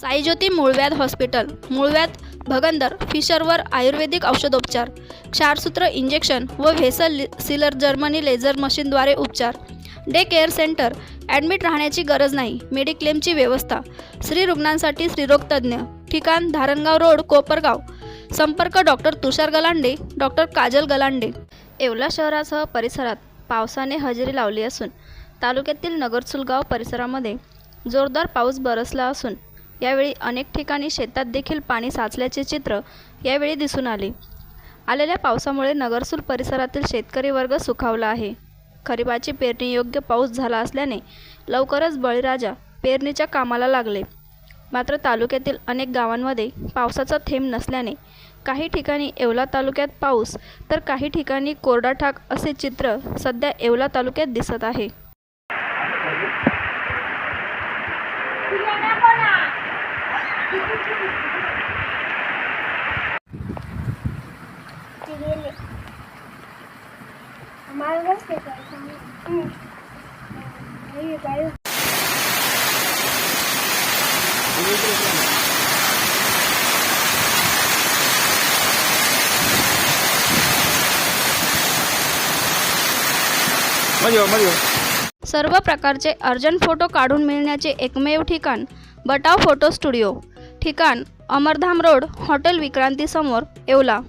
साईज्योती मूळव्याध हॉस्पिटल मूळव्याध भगंदर फिशरवर आयुर्वेदिक औषधोपचार क्षारसूत्र इंजेक्शन व व्हेसल सिलर जर्मनी लेझर मशीनद्वारे उपचार. डे केअर सेंटर ॲडमिट राहण्याची गरज नाही मेडिक्लेमची व्यवस्था. स्त्री रुग्णांसाठी स्त्रीरोगतज्ञ ठिकाण धारणगाव रोड कोपरगाव. संपर्क डॉक्टर तुषार गलांडे डॉक्टर काजल गलांडे. येवला शहरासह परिसरात पावसाने हजेरी लावली असून तालुक्यातील नगरचुलगाव परिसरामध्ये जोरदार पाऊस बरसला असून यावेळी अनेक ठिकाणी शेतात देखील पाणी साचल्याचे चित्र यावेळी दिसून आले. आलेल्या पावसामुळे नगरसूल परिसरातील शेतकरी वर्ग सुखावला आहे. खरीपाची पेरणीयोग्य पाऊस झाला असल्याने लवकरच बळीराजा पेरणीच्या कामाला लागले. मात्र तालुक्यातील अनेक गावांमध्ये पावसाचा थेंब नसल्याने काही ठिकाणी येवला तालुक्यात पाऊस तर काही ठिकाणी कोरडा ठाक असे चित्र सध्या येवला तालुक्यात दिसत आहे. सर्व प्रकारचे अर्जंट फोटो काढून मिळण्याचे एकमेव ठिकाण बटाव फोटो स्टुडिओ. ठिकाण अमरधाम रोड हॉटेल विक्रांतीसमोर येवला.